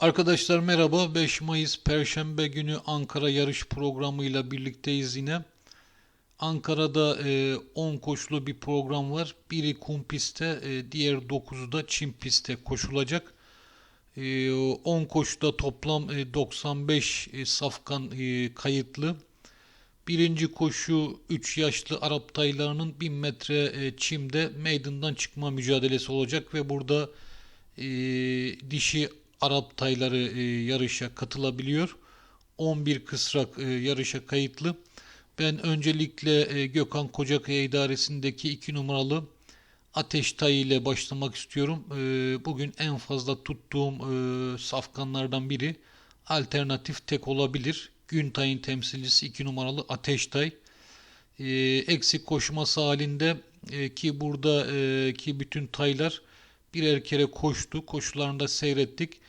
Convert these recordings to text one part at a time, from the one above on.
Arkadaşlar merhaba. 5 Mayıs Perşembe günü Ankara yarış programıyla birlikteyiz yine. Ankara'da e, 10 koşulu bir program var. Biri kum pistte, e, diğer 9'u da çim pistte koşulacak. E, 10 koşuda toplam e, 95 e, safkan e, kayıtlı. Birinci koşu 3 yaşlı Arap taylarının 1000 metre e, çimde meydandan çıkma mücadelesi olacak ve burada e, dişi Arap tayları e, yarışa katılabiliyor. 11 kısrak e, yarışa kayıtlı. Ben öncelikle e, Gökhan Kocakaya idaresindeki 2 numaralı Ateş Tay ile başlamak istiyorum. E, bugün en fazla tuttuğum e, safkanlardan biri alternatif tek olabilir. Güntay'ın temsilcisi 2 numaralı Ateş Tay. E, eksik koşması halinde e, ki burada e, ki bütün taylar birer kere koştu. Koşularında seyrettik.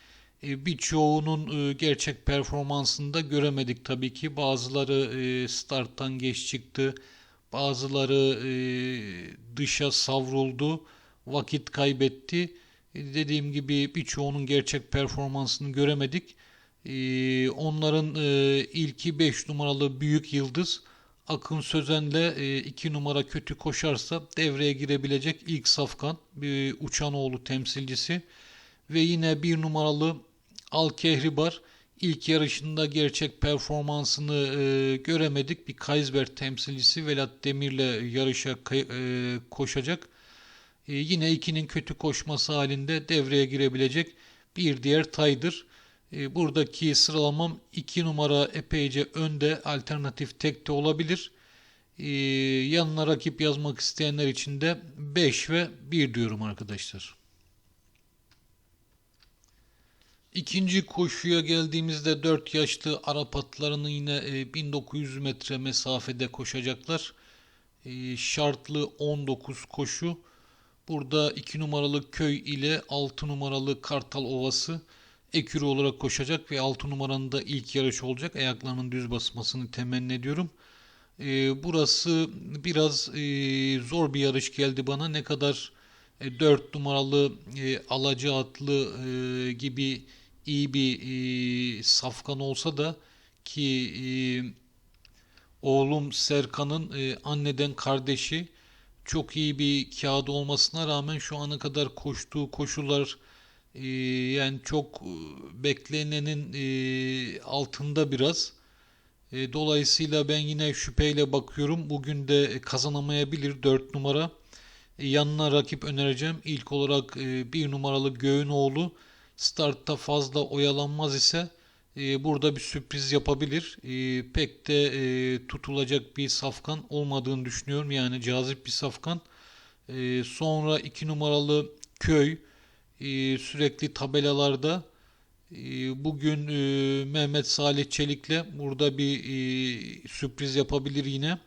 E, birçoğunun e, gerçek performansını da göremedik tabii ki. Bazıları e, starttan geç çıktı. Bazıları dışa savruldu. Vakit kaybetti. Dediğim gibi birçoğunun gerçek performansını göremedik. Onların ilki 5 numaralı Büyük Yıldız Akın Sözen'le 2 numara kötü koşarsa devreye girebilecek ilk safkan bir Uçanoğlu temsilcisi ve yine bir numaralı Al Kehribar ilk yarışında gerçek performansını e, göremedik. Bir Kaysberg temsilcisi Velat Demir'le yarışa e, koşacak. E, yine ikinin kötü koşması halinde devreye girebilecek bir diğer taydır. E, buradaki sıralamam 2 numara epeyce önde alternatif tekte olabilir. E, yanına rakip yazmak isteyenler için de 5 ve 1 diyorum arkadaşlar. İkinci koşuya geldiğimizde 4 yaşlı Arap atlarını yine 1900 e, metre mesafede koşacaklar. Şartlı 19 koşu. Burada 2 numaralı köy ile 6 numaralı Kartal Ovası ekürü olarak koşacak ve 6 numaranın da ilk yarış olacak. Ayaklarının düz basmasını temenni ediyorum. E, burası biraz zor bir yarış geldi bana. Ne kadar 4 numaralı Alaca atlı gibi iyi bir e, safkan olsa da ki e, oğlum Serkan'ın e, anneden kardeşi çok iyi bir kağıdı olmasına rağmen şu ana kadar koştuğu koşular e, yani çok e, beklenenin e, altında biraz. E, dolayısıyla ben yine şüpheyle bakıyorum. Bugün de kazanamayabilir 4 numara. E, yanına rakip önereceğim. İlk olarak e, 1 numaralı Göğünoğlu startta fazla oyalanmaz ise e, burada bir sürpriz yapabilir. E, pek de e, tutulacak bir safkan olmadığını düşünüyorum. Yani cazip bir safkan. E, sonra iki numaralı köy e, sürekli tabelalarda e, bugün e, Mehmet Salih Çelik'le burada bir e, sürpriz yapabilir yine.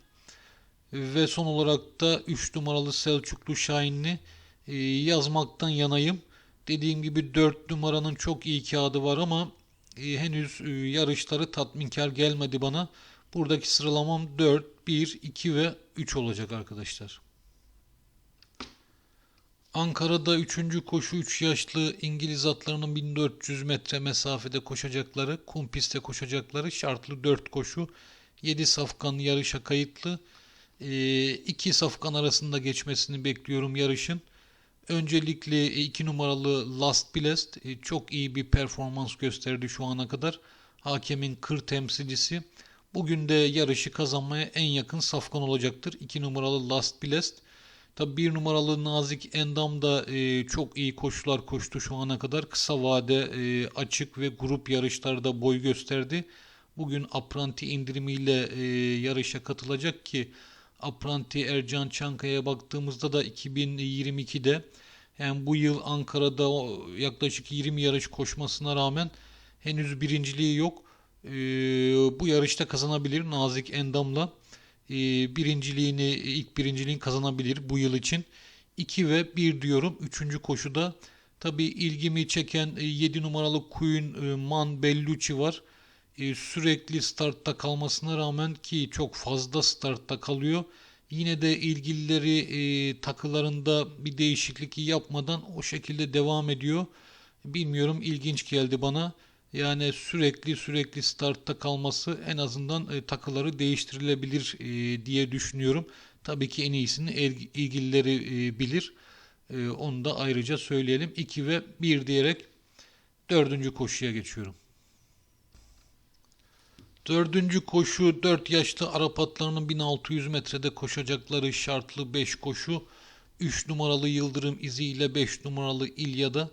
Ve son olarak da 3 numaralı Selçuklu Şahin'i e, yazmaktan yanayım. Dediğim gibi 4 numaranın çok iyi kağıdı var ama henüz yarışları tatminkar gelmedi bana. Buradaki sıralamam 4, 1, 2 ve 3 olacak arkadaşlar. Ankara'da 3. koşu 3 yaşlı İngiliz atlarının 1400 metre mesafede koşacakları, kum pistte koşacakları şartlı 4 koşu 7 safkan yarışa kayıtlı. 2 e, safkan arasında geçmesini bekliyorum yarışın. Öncelikle 2 numaralı Last Blast e, çok iyi bir performans gösterdi şu ana kadar. Hakemin kır temsilcisi. Bugün de yarışı kazanmaya en yakın safkan olacaktır. 2 numaralı Last Blast. Tabi 1 numaralı Nazik Endam da e, çok iyi koşular koştu şu ana kadar. Kısa vade e, açık ve grup yarışlarda boy gösterdi. Bugün apranti indirimiyle e, yarışa katılacak ki Apranti Ercan Çankaya'ya baktığımızda da 2022'de yani bu yıl Ankara'da yaklaşık 20 yarış koşmasına rağmen henüz birinciliği yok. Ee, bu yarışta kazanabilir Nazik Endam'la. Ee, birinciliğini, ilk birinciliğini kazanabilir bu yıl için. 2 ve 1 diyorum. 3. koşuda tabi ilgimi çeken 7 numaralı Queen e, Man Bellucci var e, sürekli startta kalmasına rağmen ki çok fazla startta kalıyor. Yine de ilgilileri e, takılarında bir değişiklik yapmadan o şekilde devam ediyor. Bilmiyorum ilginç geldi bana. Yani sürekli sürekli startta kalması en azından e, takıları değiştirilebilir e, diye düşünüyorum. Tabii ki en iyisini ilgilileri e, bilir. E, onu da ayrıca söyleyelim. 2 ve 1 diyerek dördüncü koşuya geçiyorum. Dördüncü koşu 4 yaşlı Arap atlarının 1600 metrede koşacakları şartlı 5 koşu. 3 numaralı Yıldırım izi ile 5 numaralı İlya'da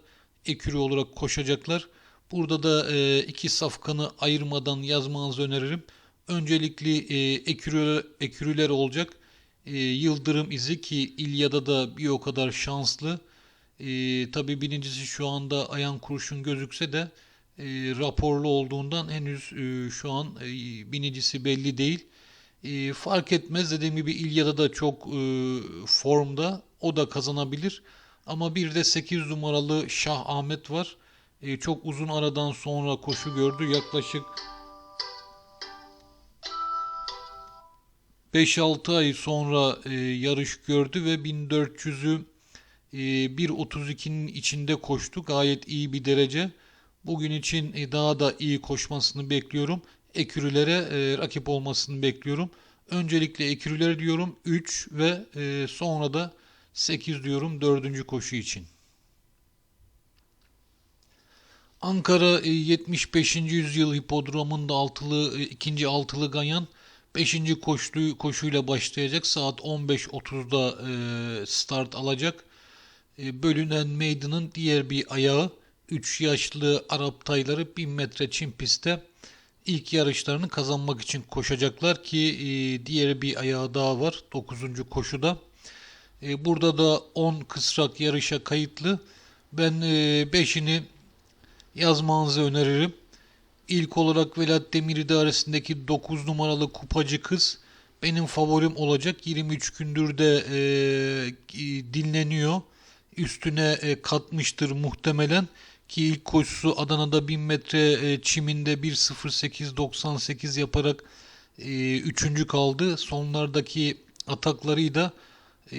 ekürü olarak koşacaklar. Burada da e, iki safkanı ayırmadan yazmanızı öneririm. Öncelikli e, ekürüler, ekürüler olacak. E, Yıldırım izi ki İlya'da da bir o kadar şanslı. E, tabii birincisi şu anda ayan kurşun gözükse de e, raporlu olduğundan henüz e, şu an e, binicisi belli değil. E, fark etmez dediğim gibi İlyada da çok e, formda o da kazanabilir. Ama bir de 8 numaralı Şah Ahmet var. E, çok uzun aradan sonra koşu gördü. Yaklaşık 5-6 ay sonra e, yarış gördü ve 1400'ü e, 1.32'nin içinde koştu. Gayet iyi bir derece. Bugün için e, daha da iyi koşmasını bekliyorum. Ekürülere e, rakip olmasını bekliyorum. Öncelikle ekürüler diyorum 3 ve e, sonra da 8 diyorum 4. koşu için. Ankara e, 75. yüzyıl hipodromunda altılı e, ikinci altılı ganyan 5. koşu koşuyla başlayacak. Saat 15.30'da e, start alacak. E, bölünen meydanın diğer bir ayağı 3 yaşlı Arap tayları 1000 metre çim pistte ilk yarışlarını kazanmak için koşacaklar ki e, diğer bir ayağı daha var 9. koşuda. E, burada da 10 kısrak yarışa kayıtlı. Ben 5'ini yazmanızı öneririm. İlk olarak Velat Demir idaresindeki 9 numaralı kupacı kız benim favorim olacak. 23 gündür de e, dinleniyor. Üstüne e, katmıştır muhtemelen ki ilk koşusu Adana'da 1000 metre e, çiminde 1.08.98 yaparak e, üçüncü kaldı. Sonlardaki atakları da e,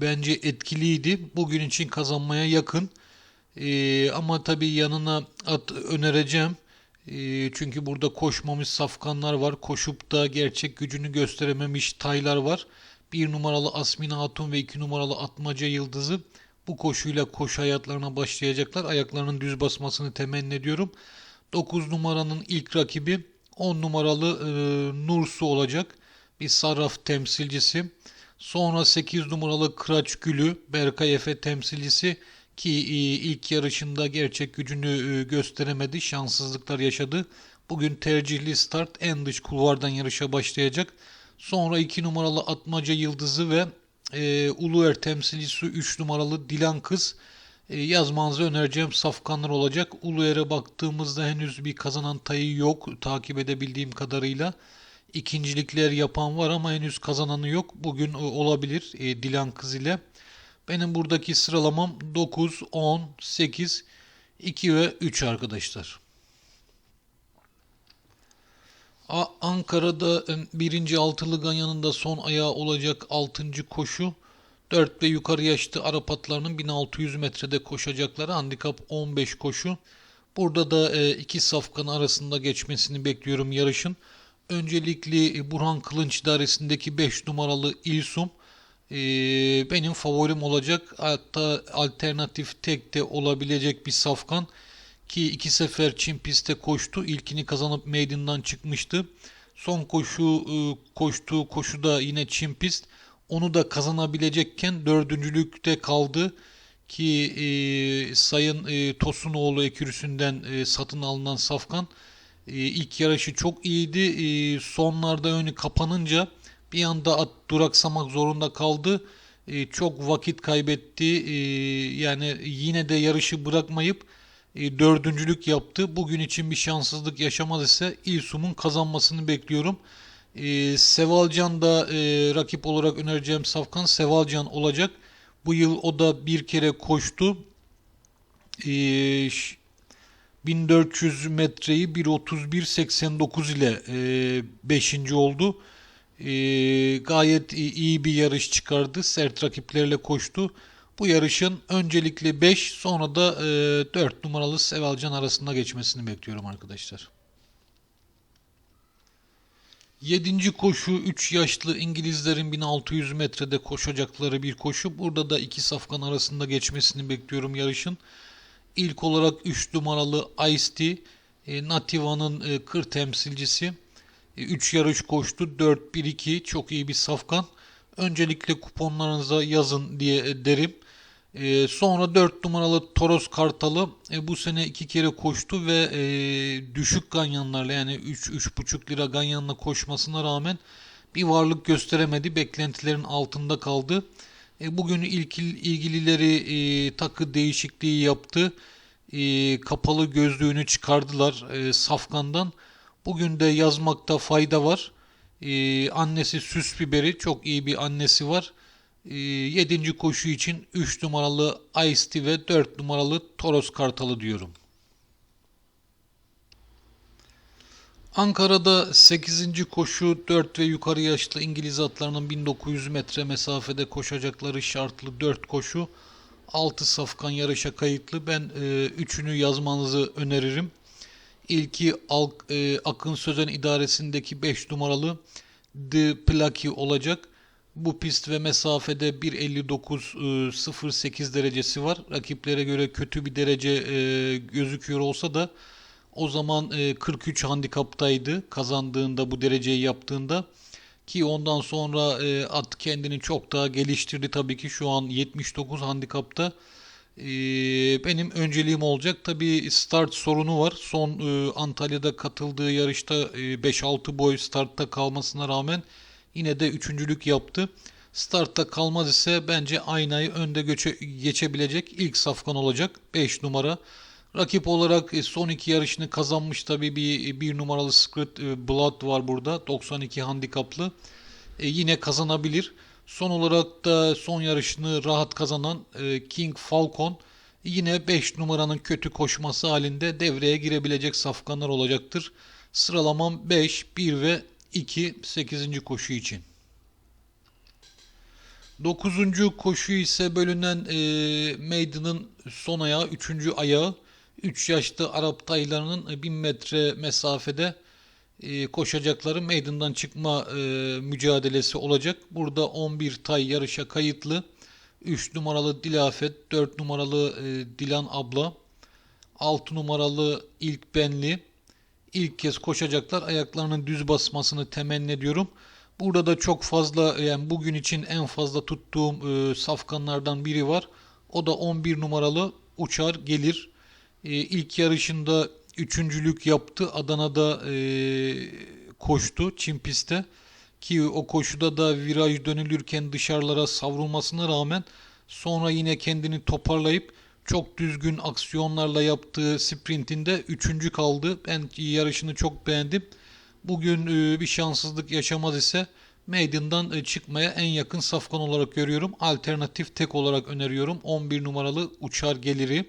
bence etkiliydi. Bugün için kazanmaya yakın. E, ama tabii yanına at önereceğim. E, çünkü burada koşmamış safkanlar var. Koşup da gerçek gücünü gösterememiş taylar var. Bir numaralı Asmina Hatun ve iki numaralı Atmaca Yıldızı bu koşuyla koşu hayatlarına başlayacaklar. Ayaklarının düz basmasını temenni ediyorum. 9 numaranın ilk rakibi 10 numaralı e, Nursu olacak. Bir sarraf temsilcisi. Sonra 8 numaralı Kıraç Gülü Berkay Efe temsilcisi ki e, ilk yarışında gerçek gücünü e, gösteremedi. Şanssızlıklar yaşadı. Bugün tercihli start en dış kulvardan yarışa başlayacak. Sonra 2 numaralı Atmaca Yıldızı ve e, Uluer temsilcisi 3 numaralı Dilan Kız e, yazmanızı önereceğim safkanlar olacak. Uluer'e baktığımızda henüz bir kazanan tayı yok takip edebildiğim kadarıyla. İkincilikler yapan var ama henüz kazananı yok. Bugün e, olabilir e, Dilan Kız ile. Benim buradaki sıralamam 9, 10, 8, 2 ve 3 arkadaşlar. Ankara'da birinci altılı ganyanında son ayağı olacak 6. koşu. 4 ve yukarı yaşlı Arap atlarının 1600 metrede koşacakları handikap 15 koşu. Burada da e, iki safkan arasında geçmesini bekliyorum yarışın. Öncelikli e, Burhan Kılınç idaresindeki 5 numaralı İlsum e, benim favorim olacak. Hatta alternatif tek de olabilecek bir safkan ki iki sefer Çin pistte koştu. İlkini kazanıp meydandan çıkmıştı. Son koşu e, koştuğu koşuda yine Çin pist. Onu da kazanabilecekken dördüncülükte kaldı ki e, Sayın e, Tosunoğlu ekürüsünden e, satın alınan Safkan e, ilk yarışı çok iyiydi. E, sonlarda önü kapanınca bir anda at duraksamak zorunda kaldı. E, çok vakit kaybetti. E, yani yine de yarışı bırakmayıp e, dördüncülük yaptı. Bugün için bir şanssızlık yaşamaz ise İlsum'un kazanmasını bekliyorum. E, Sevalcan da e, rakip olarak önereceğim Safkan Sevalcan olacak. Bu yıl o da bir kere koştu. E, 1400 metreyi 1.31.89 ile 5. E, oldu. E, gayet iyi bir yarış çıkardı. Sert rakiplerle koştu. Bu yarışın öncelikle 5 sonra da e, 4 numaralı Sevalcan arasında geçmesini bekliyorum arkadaşlar. 7. koşu 3 yaşlı İngilizlerin 1600 metrede koşacakları bir koşu. Burada da iki safkan arasında geçmesini bekliyorum yarışın. İlk olarak 3 numaralı Ice-T, e, Nativa'nın e, kır temsilcisi. 3 yarış koştu. 4-1-2 çok iyi bir safkan. Öncelikle kuponlarınıza yazın diye e, derim. E, sonra 4 numaralı Toros Kartalı e, bu sene iki kere koştu ve e, düşük ganyanlarla yani 3-3,5 lira ganyanla koşmasına rağmen bir varlık gösteremedi. Beklentilerin altında kaldı. E, bugün ilk ilgilileri e, takı değişikliği yaptı. E, kapalı gözlüğünü çıkardılar e, Safkan'dan. Bugün de yazmakta fayda var. Ee, annesi süs biberi çok iyi bir annesi var. Ee, 7. koşu için 3 numaralı Ice ve 4 numaralı Toros Kartalı diyorum. Ankara'da 8. koşu 4 ve yukarı yaşlı İngiliz atlarının 1900 metre mesafede koşacakları şartlı 4 koşu 6 safkan yarışa kayıtlı. Ben e, üçünü yazmanızı öneririm. İlki Alk, e, Akın Sözen idaresindeki 5 numaralı The Plaki olacak. Bu pist ve mesafede 1.59.08 e, derecesi var. Rakiplere göre kötü bir derece e, gözüküyor olsa da o zaman e, 43 handikaptaydı kazandığında bu dereceyi yaptığında. Ki ondan sonra e, at kendini çok daha geliştirdi tabii ki şu an 79 handikapta. Ee, benim önceliğim olacak. Tabi start sorunu var. Son e, Antalya'da katıldığı yarışta e, 5-6 boy startta kalmasına rağmen yine de üçüncülük yaptı. Startta kalmaz ise bence aynayı önde göçe, geçebilecek ilk safkan olacak. 5 numara. Rakip olarak e, son iki yarışını kazanmış tabi bir, bir numaralı Secret e, Blood var burada. 92 handikaplı. E, yine kazanabilir. Son olarak da son yarışını rahat kazanan e, King Falcon yine 5 numaranın kötü koşması halinde devreye girebilecek safkanlar olacaktır. Sıralamam 5, 1 ve 2 8. koşu için. 9. koşu ise bölünen e, Maiden'ın son ayağı, 3. ayağı. 3 yaşlı Arap taylarının 1000 metre mesafede e, koşacakları meydandan çıkma e, mücadelesi olacak. Burada 11 tay yarışa kayıtlı. 3 numaralı Dilafet, 4 numaralı e, Dilan Abla, 6 numaralı İlk Benli. İlk kez koşacaklar. Ayaklarının düz basmasını temenni ediyorum. Burada da çok fazla yani bugün için en fazla tuttuğum e, safkanlardan biri var. O da 11 numaralı Uçar Gelir. E, ilk yarışında üçüncülük yaptı. Adana'da e, koştu Çin pistte. Ki o koşuda da viraj dönülürken dışarılara savrulmasına rağmen sonra yine kendini toparlayıp çok düzgün aksiyonlarla yaptığı sprintinde üçüncü kaldı. Ben yarışını çok beğendim. Bugün e, bir şanssızlık yaşamaz ise Maiden'dan e, çıkmaya en yakın safkan olarak görüyorum. Alternatif tek olarak öneriyorum. 11 numaralı uçar geliri.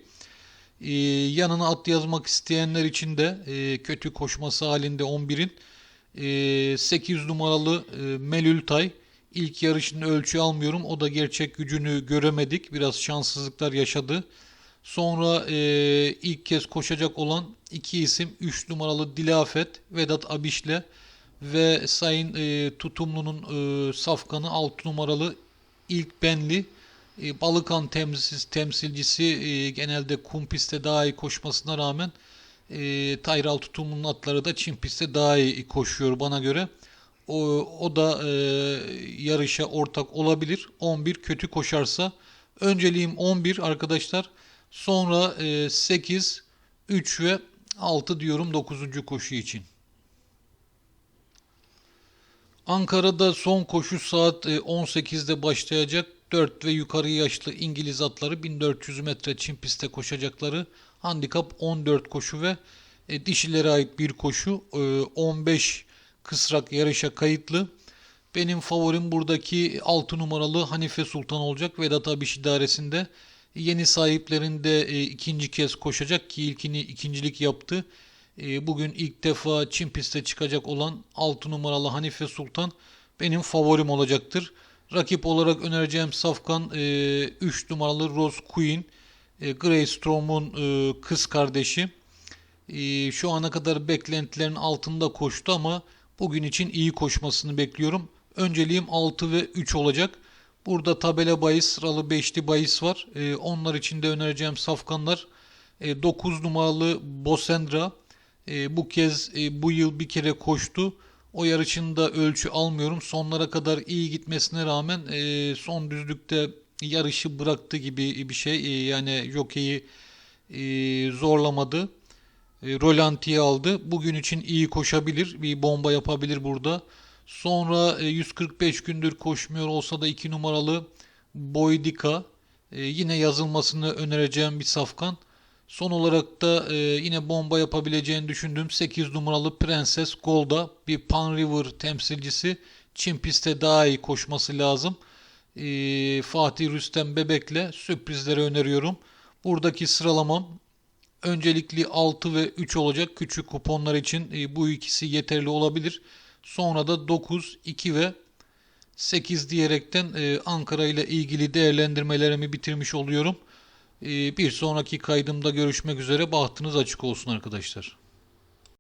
Ee, yanına at yazmak isteyenler için de e, kötü koşması halinde 11'in e, 8 numaralı e, Melültay ilk yarışını ölçü almıyorum. O da gerçek gücünü göremedik. Biraz şanssızlıklar yaşadı. Sonra e, ilk kez koşacak olan iki isim 3 numaralı Dilafet Vedat Abiş'le ve Sayın e, Tutumlu'nun e, safkanı 6 numaralı ilk Benli e, Balıkan temsil, temsilcisi e, genelde kum pistte daha iyi koşmasına rağmen e, Tayral Tutumlu'nun atları da Çin pistte daha iyi koşuyor bana göre. O, o da e, yarışa ortak olabilir. 11 kötü koşarsa. Önceliğim 11 arkadaşlar. Sonra e, 8, 3 ve 6 diyorum 9. koşu için. Ankara'da son koşu saat 18'de e, başlayacak. 4 ve yukarı yaşlı İngiliz atları 1400 metre çim pistte koşacakları handikap 14 koşu ve e, dişilere ait bir koşu e, 15 kısrak yarışa kayıtlı. Benim favorim buradaki 6 numaralı Hanife Sultan olacak Vedat Abiş idaresinde. Yeni sahiplerinde e, ikinci kez koşacak ki ilkini ikincilik yaptı. E, bugün ilk defa Çin pistte çıkacak olan 6 numaralı Hanife Sultan benim favorim olacaktır. Rakip olarak önereceğim safkan 3 numaralı Rose Queen. E, Grey Storm'un e, kız kardeşi. E, şu ana kadar beklentilerin altında koştu ama bugün için iyi koşmasını bekliyorum. Önceliğim 6 ve 3 olacak. Burada tabela bahis, sıralı 5'li bahis var. E, onlar için de önereceğim safkanlar. 9 numaralı Bosendra. E, bu kez e, bu yıl bir kere koştu. O yarışında ölçü almıyorum. Sonlara kadar iyi gitmesine rağmen e, son düzlükte yarışı bıraktı gibi bir şey. E, yani jokeyi e, zorlamadı. E, rolantiye aldı. Bugün için iyi koşabilir. Bir bomba yapabilir burada. Sonra e, 145 gündür koşmuyor olsa da 2 numaralı Boydika. E, yine yazılmasını önereceğim bir safkan. Son olarak da e, yine bomba yapabileceğini düşündüğüm 8 numaralı Prenses Golda bir Pan River temsilcisi. Çin pistte daha iyi koşması lazım. E, Fatih Rüstem Bebek'le sürprizleri öneriyorum. Buradaki sıralamam öncelikli 6 ve 3 olacak. Küçük kuponlar için e, bu ikisi yeterli olabilir. Sonra da 9, 2 ve 8 diyerekten e, Ankara ile ilgili değerlendirmelerimi bitirmiş oluyorum. E, bir sonraki kaydımda görüşmek üzere. Bahtınız açık olsun arkadaşlar.